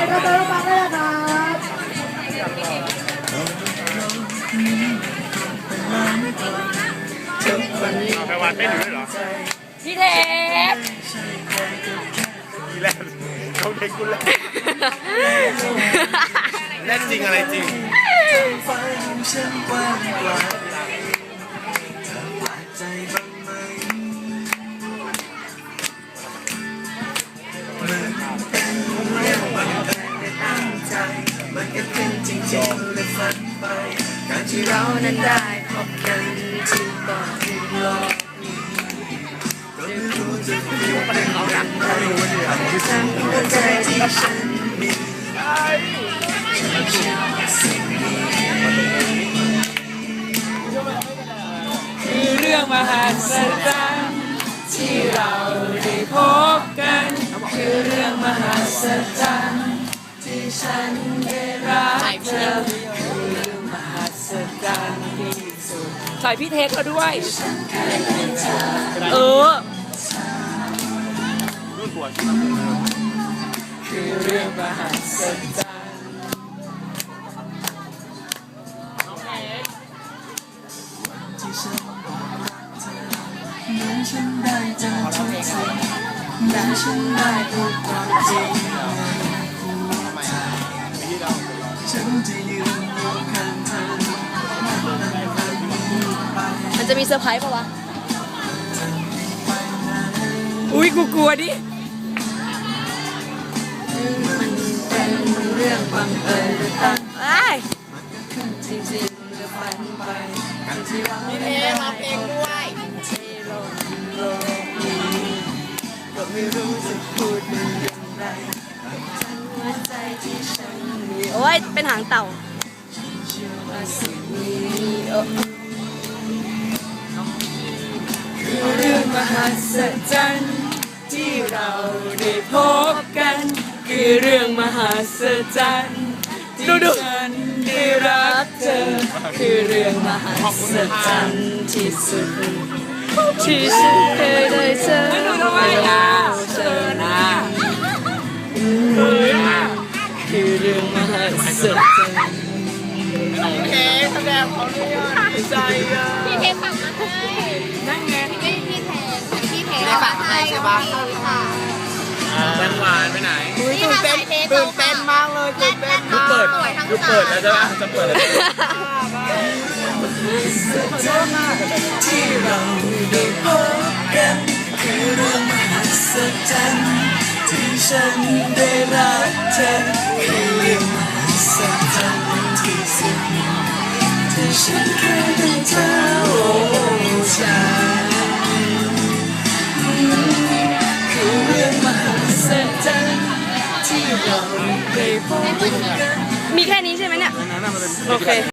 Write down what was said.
เลยครับเติมน้ำมันได้แล้วครับแต่วันไม่ถือเหรอ พี่เทปทีแรกเขาเด็กกูแรกแน่นจริงอะไรจริง ที่เรานั้นได้พบกันที่ต่อที่โลกฉันหัวใจที่ฉันมีคือเรื่องมหัศจรรย์ที่เราได้พบกัน คือเรื่องมหัศจรรย์ที่ฉันได้รักเธอ ใส่พี่เทคเขาด้วย เออรุ่นบวชคือเรื่องมหัศจรรย์ฉันได้เจอทุกสิ่งและฉันได้พูดความจริงฉันจ มันจะมีเซอร์ไพรส์ปะวะ อุ้ยกูกลัวดิ มันเป็นเรื่องบังเอิญหรือตั้งไอ้จริงๆจะฝันไปที่ว่าไม่ได้มาเองด้วยที่โลกโลกนี้ก็ไม่รู้จะพูดอย่างไรทั้งหัวใจที่ฉันมีโอ้ยเป็นหางเต่า ศจรรย์ที่เราได้พบกัน คือเรื่องมหัศจรรย์ที่ฉันได้รักเธอ คือเรื่องมหัศจรรย์ที่สุด ที่ฉันเคยได้เจอไม่รู้ทำไมอะเจอหน้าคือเรื่องมหัศจรรย์พี่เทฝากมาให้ ช่ปะแบงหวานไปไหนคุยตื่นเต้นตื่นเต้นมากเลยตื่นเต้นมากเปิดสวยทั้งคือสาเปิดแล้วใช่ไหมจะเปิดแล้วที่เราได้พบกันคือเรื่องมหัศจรรย์ที่ฉันได้ มีแค่นี้ใช่ไหมเนี่ย โอเค